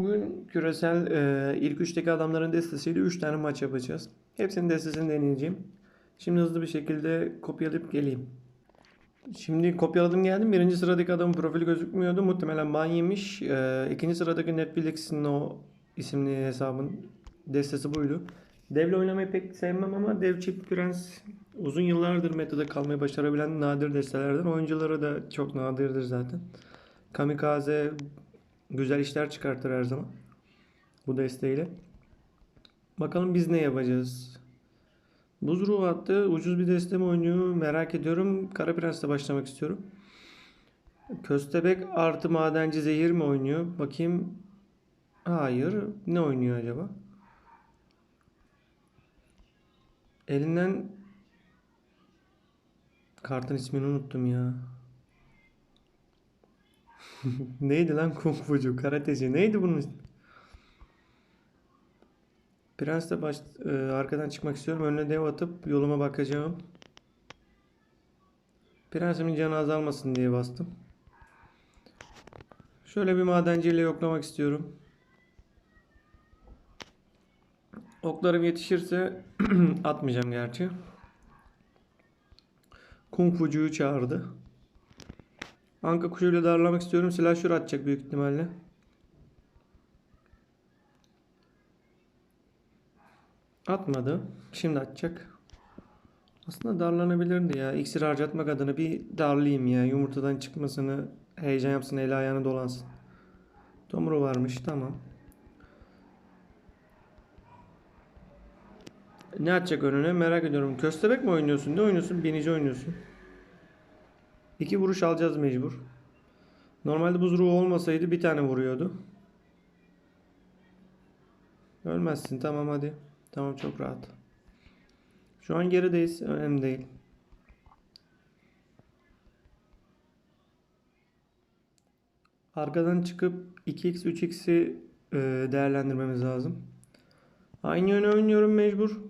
Bugün küresel e, ilk üçteki adamların destesiyle 3 tane maç yapacağız. Hepsinin destesini deneyeceğim. Şimdi hızlı bir şekilde kopyalayıp geleyim. Şimdi kopyaladım geldim. Birinci sıradaki adamın profili gözükmüyordu. Muhtemelen ban yemiş. E, ikinci sıradaki Netflix'in o isimli hesabın destesi buydu. Devle oynamayı pek sevmem ama Dev Çift Prens uzun yıllardır metada kalmayı başarabilen nadir destelerden. Oyuncuları da çok nadirdir zaten. Kamikaze güzel işler çıkartır her zaman. Bu desteğiyle. Bakalım biz ne yapacağız. Buz ruhu attı. Ucuz bir deste mi oynuyor merak ediyorum. Kara Prens'le başlamak istiyorum. Köstebek artı madenci zehir mi oynuyor? Bakayım. Hayır. Ne oynuyor acaba? Elinden kartın ismini unuttum ya. Neydi lan kung fucu, karateci? Neydi bunun ismi? Prens'le baş, e, arkadan çıkmak istiyorum. Önüne dev atıp yoluma bakacağım. Prensimin canı azalmasın diye bastım. Şöyle bir madenciyle yoklamak istiyorum. Oklarım yetişirse atmayacağım gerçi. Kung Fucu'yu çağırdı. Anka kuşuyla darlamak istiyorum. Silahşör atacak büyük ihtimalle. Atmadı. Şimdi atacak. Aslında darlanabilirdi ya. İksir harcatmak adına bir darlayayım ya. Yumurtadan çıkmasını heyecan yapsın. Eli ayağını dolansın. Tomru varmış. Tamam. Ne atacak önüne merak ediyorum. Köstebek mi oynuyorsun? Ne oynuyorsun? Binici oynuyorsun. İki vuruş alacağız mecbur. Normalde buz ruhu olmasaydı bir tane vuruyordu. Ölmezsin tamam hadi. Tamam çok rahat. Şu an gerideyiz. Önemli değil. Arkadan çıkıp 2x 3x'i e, değerlendirmemiz lazım. Aynı yöne oynuyorum mecbur.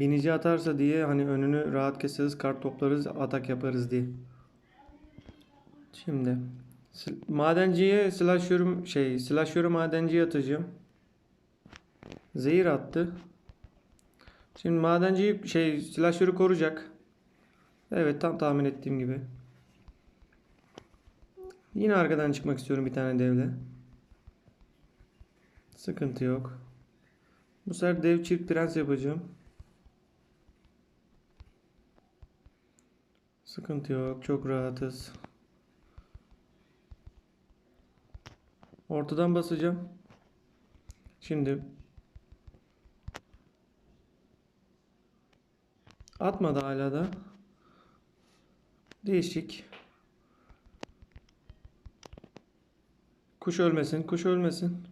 Binici atarsa diye hani önünü rahat keseriz, kart toplarız, atak yaparız diye. Şimdi madenciye slasher'ım şey slasher'ı madenciye atacağım. Zehir attı. Şimdi madenciyi şey slasher'ı koruyacak. Evet tam tahmin ettiğim gibi. Yine arkadan çıkmak istiyorum bir tane devle. Sıkıntı yok. Bu sefer dev çift prens yapacağım. Sıkıntı yok. Çok rahatız. Ortadan basacağım. Şimdi atmadı hala da. Değişik. Kuş ölmesin, kuş ölmesin.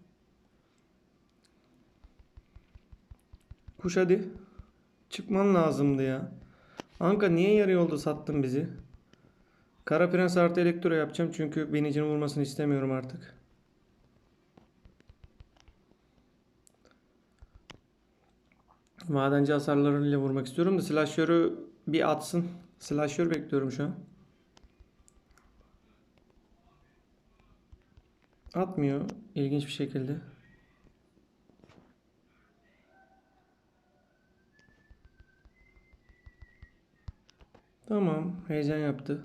Kuş hadi. Çıkman lazımdı ya. Anka niye yarı yolda sattın bizi? Kara Prens artı elektro yapacağım çünkü binicinin vurmasını istemiyorum artık. Madenci hasarlarıyla vurmak istiyorum da slasher'ı bir atsın. Slasher bekliyorum şu an. Atmıyor ilginç bir şekilde. Tamam, heyecan yaptı.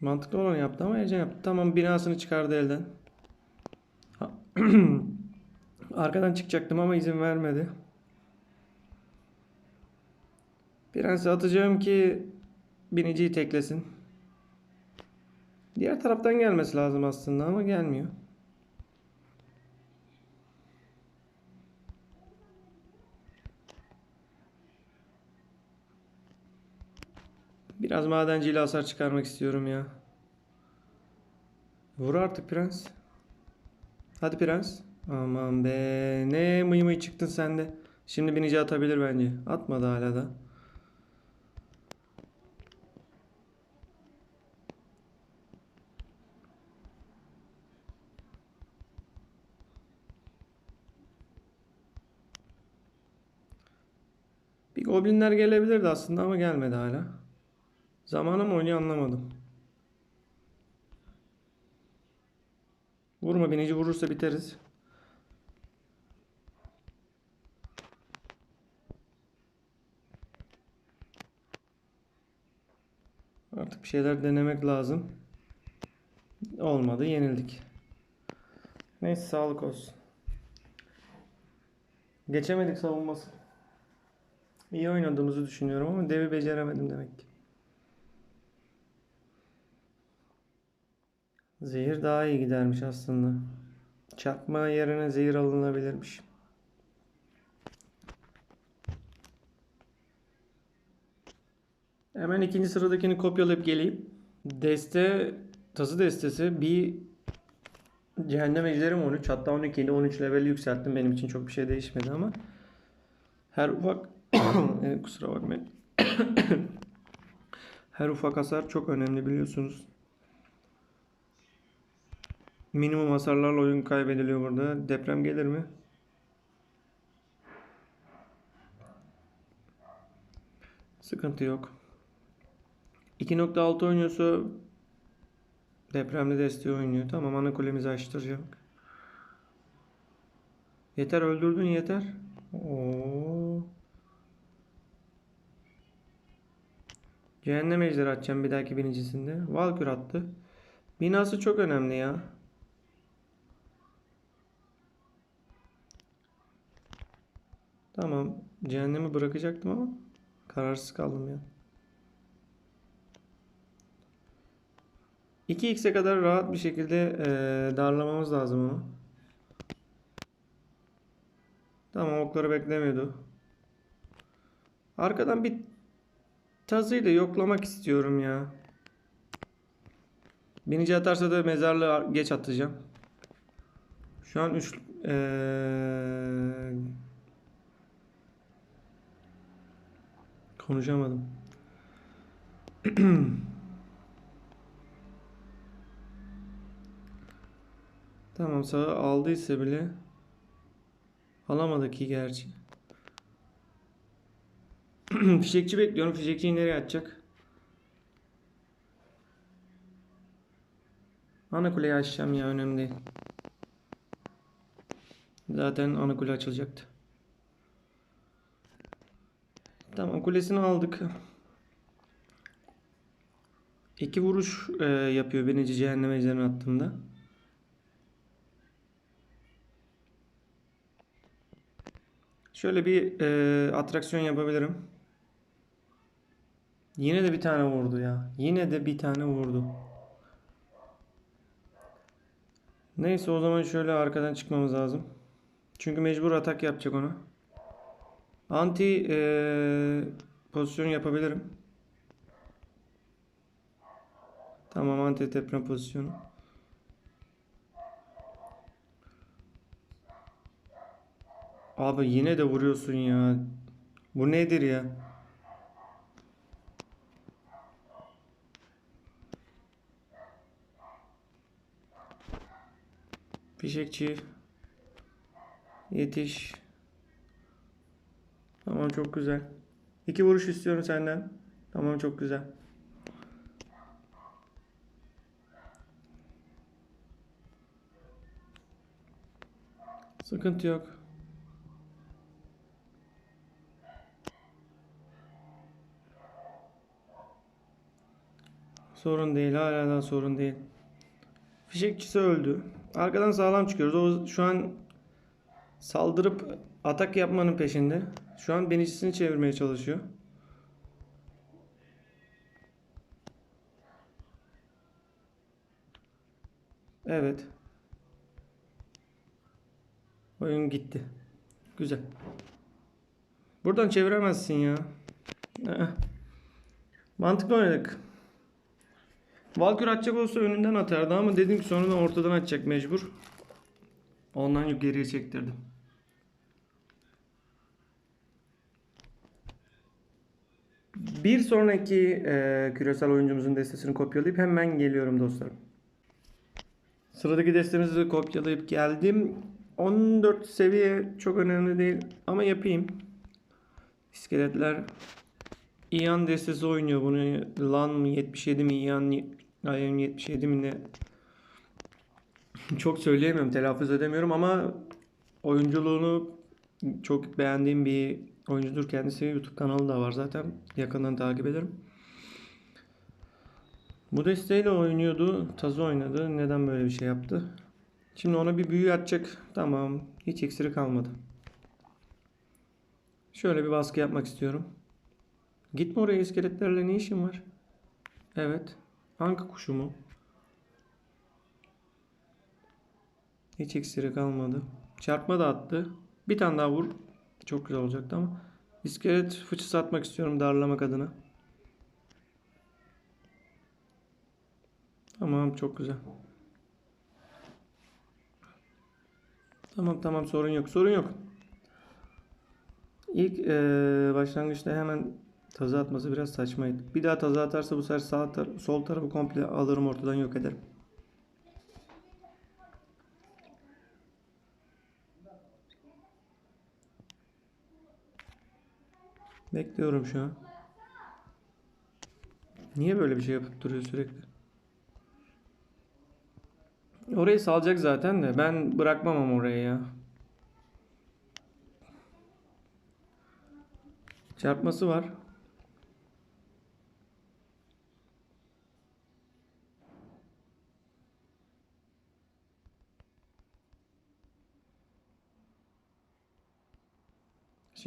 Mantıklı olan yaptı ama heyecan yaptı. Tamam, binasını çıkardı elden. Arkadan çıkacaktım ama izin vermedi. Prensi atacağım ki biniciyi teklesin. Diğer taraftan gelmesi lazım aslında ama gelmiyor. Biraz madenciyle hasar çıkarmak istiyorum ya. Vur artık prens. Hadi prens. Aman be. Ne mıy mıy çıktın sen de. Şimdi binici atabilir bence. Atmadı hala da. Bir goblinler gelebilirdi aslında ama gelmedi hala. Zamanı mı oynuyor anlamadım. Vurma binici vurursa biteriz. Artık bir şeyler denemek lazım. Olmadı yenildik. Neyse sağlık olsun. Geçemedik savunması. İyi oynadığımızı düşünüyorum ama devi beceremedim demek ki. Zehir daha iyi gidermiş aslında. Çarpma yerine zehir alınabilirmiş. Hemen ikinci sıradakini kopyalayıp geleyim. Deste, tazı destesi bir cehennem ejderim 13 hatta 12 ile 13 level yükselttim. Benim için çok bir şey değişmedi ama her ufak Evet, kusura bakmayın. her ufak hasar çok önemli biliyorsunuz. Minimum hasarlarla oyun kaybediliyor burada. Deprem gelir mi? Sıkıntı yok. 2.6 oynuyorsa depremli desteği oynuyor. Tamam ana kulemizi açtıracağım. Yeter öldürdün yeter. Oo. Cehennem ejderi atacağım bir dahaki binicisinde. Valkür attı. Binası çok önemli ya. Tamam. Cehennemi bırakacaktım ama kararsız kaldım ya. 2x'e kadar rahat bir şekilde eee, darlamamız lazım onu. Tamam okları beklemiyordu. Arkadan bir tazıyla yoklamak istiyorum ya. Binici atarsa da mezarlığı geç atacağım. Şu an 3 konuşamadım. Tamam sağı aldıysa bile alamadı ki gerçi. Fişekçi bekliyorum. Fişekçiyi nereye atacak? Ana kuleyi açacağım ya önemli değil. Zaten ana kule açılacaktı. Tamam kulesini aldık. İki vuruş e, yapıyor binici cehennem ejderini attığımda. Şöyle bir e, atraksiyon yapabilirim. Yine de bir tane vurdu ya. Yine de bir tane vurdu. Neyse o zaman şöyle arkadan çıkmamız lazım. Çünkü mecbur atak yapacak ona. Anti eee, pozisyon yapabilirim. Tamam anti deprem pozisyonu. Abi yine de vuruyorsun ya. Bu nedir ya? Fişekçi. Yetiş. Tamam çok güzel. İki vuruş istiyorum senden. Tamam çok güzel. Sıkıntı yok. Sorun değil. Hala da sorun değil. Fişekçisi öldü. Arkadan sağlam çıkıyoruz. O şu an saldırıp atak yapmanın peşinde. Şu an benicisini çevirmeye çalışıyor. Evet. Oyun gitti. Güzel. Buradan çeviremezsin ya. Ee, Mantıklı oynadık. Valkür atacak olsa önünden atardı ama dedim ki sonradan ortadan atacak mecbur. Ondan geriye çektirdim. Bir sonraki e, küresel oyuncumuzun destesini kopyalayıp hemen geliyorum dostlarım. Sıradaki destemizi de kopyalayıp geldim. 14 seviye çok önemli değil ama yapayım. İskeletler İyan destesi oynuyor bunu. Lan mı 77 mi İyan IM 77 mi ne? çok söyleyemiyorum, telaffuz edemiyorum ama oyunculuğunu çok beğendiğim bir oyuncudur kendisi. YouTube kanalı da var zaten. Yakından takip ederim. Bu desteğiyle oynuyordu. Tazı oynadı. Neden böyle bir şey yaptı? Şimdi ona bir büyü atacak. Tamam. Hiç iksiri kalmadı. Şöyle bir baskı yapmak istiyorum. Gitme oraya iskeletlerle ne işin var? Evet. Anka kuşu mu? Hiç iksiri kalmadı. Çarpma da attı. Bir tane daha vur. Çok güzel olacaktı ama. İskelet fıçısı atmak istiyorum darlamak adına. Tamam çok güzel. Tamam tamam sorun yok sorun yok. İlk eee, başlangıçta hemen tazı atması biraz saçmaydı. Bir daha tazı atarsa bu sefer sağ tar- sol tarafı komple alırım ortadan yok ederim. Bekliyorum şu an. Niye böyle bir şey yapıp duruyor sürekli? Orayı salacak zaten de ben bırakmam ama orayı ya. Çarpması var.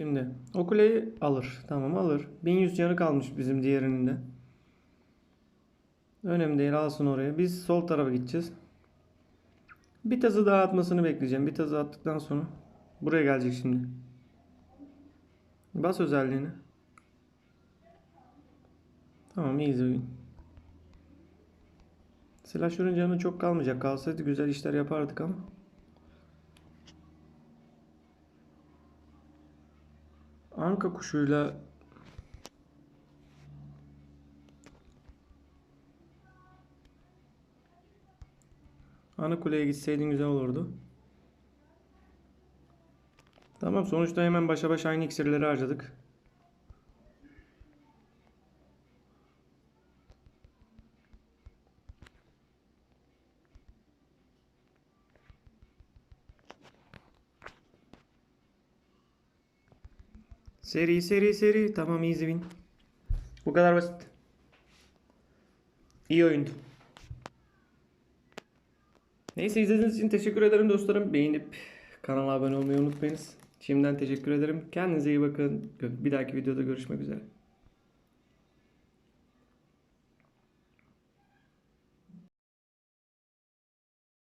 Şimdi o kuleyi alır. Tamam alır. 1100 canı kalmış bizim diğerinin de. Önemli değil alsın oraya. Biz sol tarafa gideceğiz. Bir tazı daha atmasını bekleyeceğim. Bir tazı attıktan sonra buraya gelecek şimdi. Bas özelliğini. Tamam iyiyiz oyun. Silahşörün canı çok kalmayacak. Kalsaydı güzel işler yapardık ama. Anka kuşuyla Ana kuleye gitseydin güzel olurdu. Tamam sonuçta hemen başa baş aynı iksirleri harcadık. Seri seri seri. Tamam easy win. Bu kadar basit. İyi oyundu. Neyse izlediğiniz için teşekkür ederim dostlarım. Beğenip kanala abone olmayı unutmayınız. Şimdiden teşekkür ederim. Kendinize iyi bakın. Bir dahaki videoda görüşmek üzere.